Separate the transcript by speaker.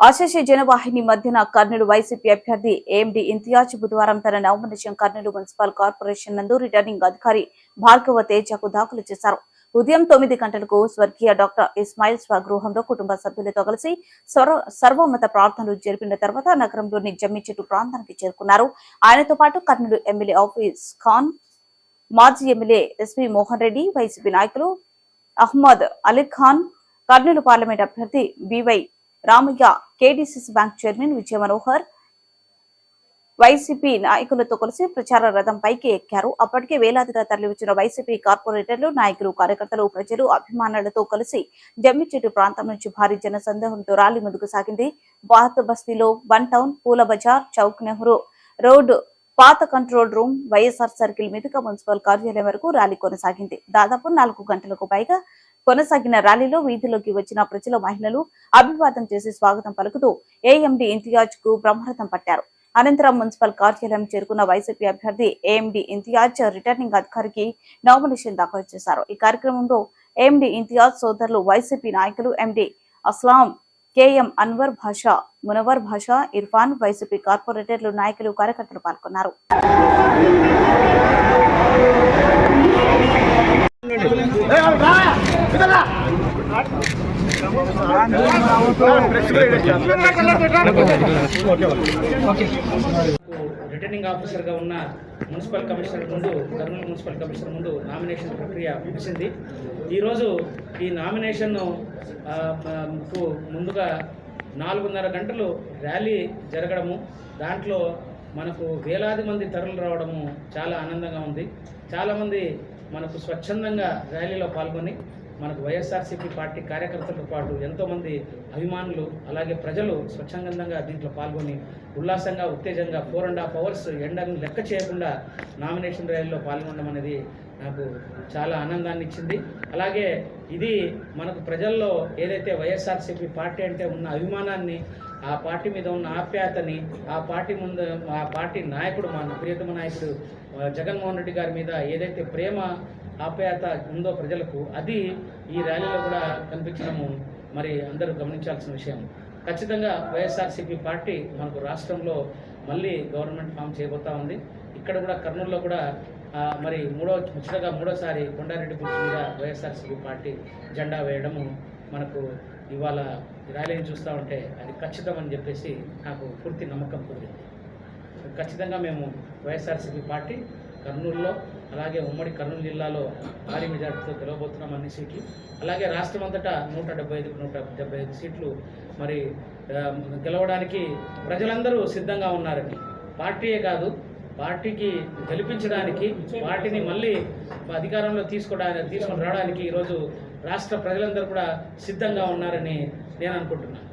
Speaker 1: ఆశేష జనవాహిని మధ్యన కర్నూలు వైసీపీ అభ్యర్థి ఏఎండి ఇంతియాజ్ బుధవారం తన నవమనిషం కర్నూలు మున్సిపల్ కార్పొరేషన్ నందు రిటర్నింగ్ అధికారి భార్గవ తేజకు దాఖలు చేశారు. ఉదయం తొమ్మిది గంటలకు స్వర్గీయ డాక్టర్ ఇస్మాయిల్ స్వగృహంలో కుటుంబ సభ్యులతో కలిసి సర్వ- సర్వమత ప్రార్థనలు జరిపిన తర్వాత నగరంలోని జమ్మి చెట్టు ప్రాంతానికి చేరుకున్నారు. ఆయనతో పాటు కర్నూలు ఎమ్మెల్యే ఆఫీస్ ఖాన్ మాజీ MLA SV Mohan Reddy YCP నాయకులు అహ్మద్ అలీ ఖాన్ కర్నూలు పార్లమెంట్ అభ్యర్థి BY Ramaiah KDCC bank chairman Vijaya Manohar YCP నాయకులతో కలిసి ప్రచార రథం పైకి ఎక్కారు. అప్పటికే వేలాదిగా తరలివచ్చిన వైసీపీ కార్పొరేటర్లు నాయకులు కార్యకర్తలు ప్రజలు అభిమానులతో కలిసి జమ్మిచెట్టు ప్రాంతం నుంచి భారీ జనసందేహంతో ర్యాలీ ముందుకు సాగింది. భారత్ బస్తీలో వన్ టౌన్ పూల బజార్ చౌక్ నెహ్రూ రోడ్ పాత కంట్రోల్ రూమ్ వైఎస్ఆర్ సర్కిల్ మీదుగా మున్సిపల్ కార్యాలయం వరకు ర్యాలీ కొనసాగింది. దాదాపు నాలుగు గంటలకు పైగా కొనసాగిన ర్యాలీలో వీధిలోకి వచ్చిన ప్రజల మహిళలు అభివాదం చేసి స్వాగతం పలుకుతూ ఏఎండి ఇంతియాజ్కు బ్రహ్మరథం పట్టారు. అనంతరం మున్సిపల్ కార్యాలయం చేరుకున్న వైసీపీ అభ్యర్థి ఏఎండి ఇంతియాజ్ రిటర్నింగ్ అధికారికి నామినేషన్ దాఖలు చేశారు. ఈ కార్యక్రమంలో ఏఎండి ఇంతియాజ్ సోదరులు వైసీపీ నాయకులు ఎండి అస్లాం కేఎం అన్వర్ భాషా మునవర్ భాషా ఇర్ఫాన్ వైసీపీ కార్పొరేటర్లు నాయకులు కార్యకర్తలు పాల్గొన్నారు.
Speaker 2: రిటర్నింగ్ ఆఫీసర్గా ఉన్న మున్సిపల్ కమిషనర్ ముందు కర్నూలు మున్సిపల్ కమిషనర్ ముందు నామినేషన్ ప్రక్రియ ముగిసింది. ఈరోజు ఈ నామినేషన్కు ముందుగా నాలుగున్నర గంటలు ర్యాలీ జరగడము దాంట్లో మనకు వేలాది మంది తరలు రావడము చాలా ఆనందంగా ఉంది. చాలామంది మనకు స్వచ్ఛందంగా ర్యాలీలో పాల్గొని మనకు వైఎస్ఆర్సీపీ పార్టీ కార్యకర్తలతో పాటు ఎంతోమంది అభిమానులు అలాగే ప్రజలు స్వచ్ఛందంగా దీంట్లో పాల్గొని ఉల్లాసంగా ఉత్తేజంగా ఫోర్ అండ్ హాఫ్ అవర్స్ ఎండను లెక్క చేయకుండా నామినేషన్ ర్యాలీలో పాల్గొనడం అనేది నాకు చాలా ఆనందాన్ని ఇచ్చింది. అలాగే ఇది మనకు ప్రజల్లో ఏదైతే వైఎస్ఆర్సీపీ పార్టీ అంటే ఉన్న అభిమానాన్ని ఆ పార్టీ మీద ఉన్న ఆప్యాయతని ఆ పార్టీ ముందు ఆ పార్టీ నాయకుడు మన ప్రియతమ నాయకుడు జగన్మోహన్ రెడ్డి గారి మీద ఏదైతే ప్రేమ ఆప్యాయత ఉందో ప్రజలకు అది ఈ ర్యాలీలో కూడా కనిపించడము మరి అందరూ గమనించాల్సిన విషయం. ఖచ్చితంగా వైఎస్ఆర్సీపీ పార్టీ మనకు రాష్ట్రంలో మళ్ళీ గవర్నమెంట్ ఫామ్ చేయబోతా ఉంది. ఇక్కడ కూడా కర్నూలులో కూడా మరి మూడో ముచ్చటగా మూడోసారి కొండారెడ్డి బ్రిడ్జ్ మీద వైఎస్ఆర్సీపీ పార్టీ జెండా వేయడము మనకు ఇవాళ ర్యాలీని చూస్తూ ఉంటే అది ఖచ్చితం అని చెప్పేసి నాకు పూర్తి నమ్మకం కుదిరింది. ఖచ్చితంగా మేము వైఎస్ఆర్సీపీ పార్టీ కర్నూలులో అలాగే ఉమ్మడి కర్నూలు జిల్లాలో భారీ మెజార్టీతో గెలవబోతున్నాం అన్ని సీట్లు. అలాగే రాష్ట్రం అంతటా నూట డెబ్బై ఐదు నూట డెబ్బై ఐదు సీట్లు మరి గెలవడానికి ప్రజలందరూ సిద్ధంగా ఉన్నారని. పార్టీయే కాదు పార్టీకి గెలిపించడానికి పార్టీని మళ్ళీ అధికారంలో తీసుకోవడానికి తీసుకొని రావడానికి ఈరోజు రాష్ట్ర ప్రజలందరూ కూడా సిద్ధంగా ఉన్నారని నేను అనుకుంటున్నాను.